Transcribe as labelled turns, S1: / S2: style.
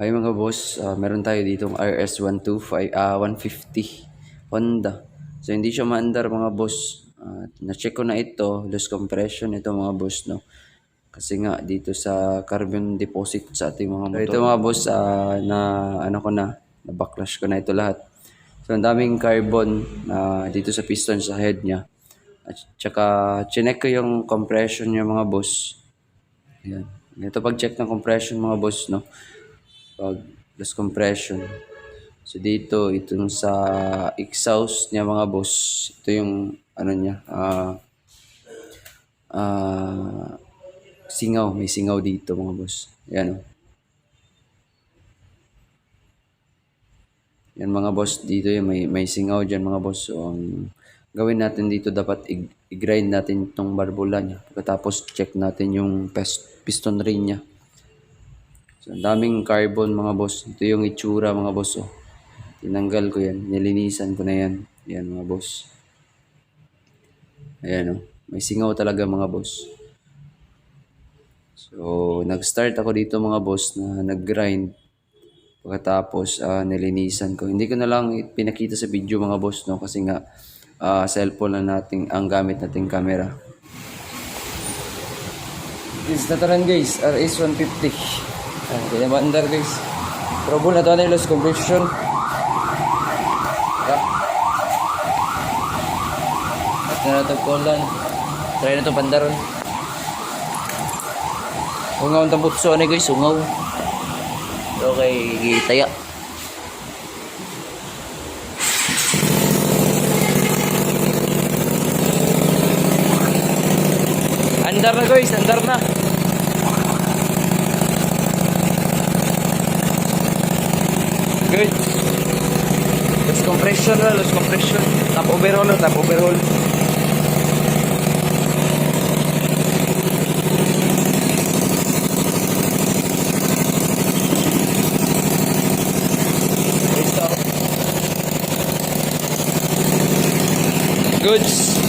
S1: Ay mga boss, ah, meron tayo ditong RS125, ah 150 Honda. So hindi siya maandar mga boss. Ah, na-check ko na ito, loose compression ito mga boss no. Kasi nga dito sa carbon deposit sa ating mga motor. So, ito mga boss, ah, na ano ko na, na backlash ko na ito lahat. So ang daming carbon na dito sa piston sa head niya. At saka chinek ko yung compression niya mga boss. Ayan. Ito pag-check ng compression mga boss, no? Pag plus compression. So dito, itong sa exhaust niya mga boss, ito yung ano niya, ah ah singaw, may singaw dito mga boss. Ayan oh. Yan mga boss, dito yung may, may singaw dyan mga boss. So, ang gawin natin dito dapat i-grind natin itong barbula niya. Pagkatapos check natin yung piston ring niya. So, ang daming carbon mga boss. Ito yung itsura mga boss. Oh. Tinanggal ko yan. Nilinisan ko na yan. Yan mga boss. Ayan oh. May singaw talaga mga boss. So, nag-start ako dito mga boss na nag-grind. Pagkatapos, uh, nilinisan ko. Hindi ko na lang pinakita sa video mga boss no kasi nga uh, cellphone na nating ang gamit nating camera. It's na guys, RS 150. Ayan, diba? pinabandar guys. Trouble na to ano na loss conversion. Yep. Diba? At na na ito kolan. Try na ito pandaron. Ungaw ang tambutso na guys, ungaw. Okay, gitaya. Andar na guys, andar na. Good. Loose compression na, loose compression. Top overhaul na, overhaul. Goods.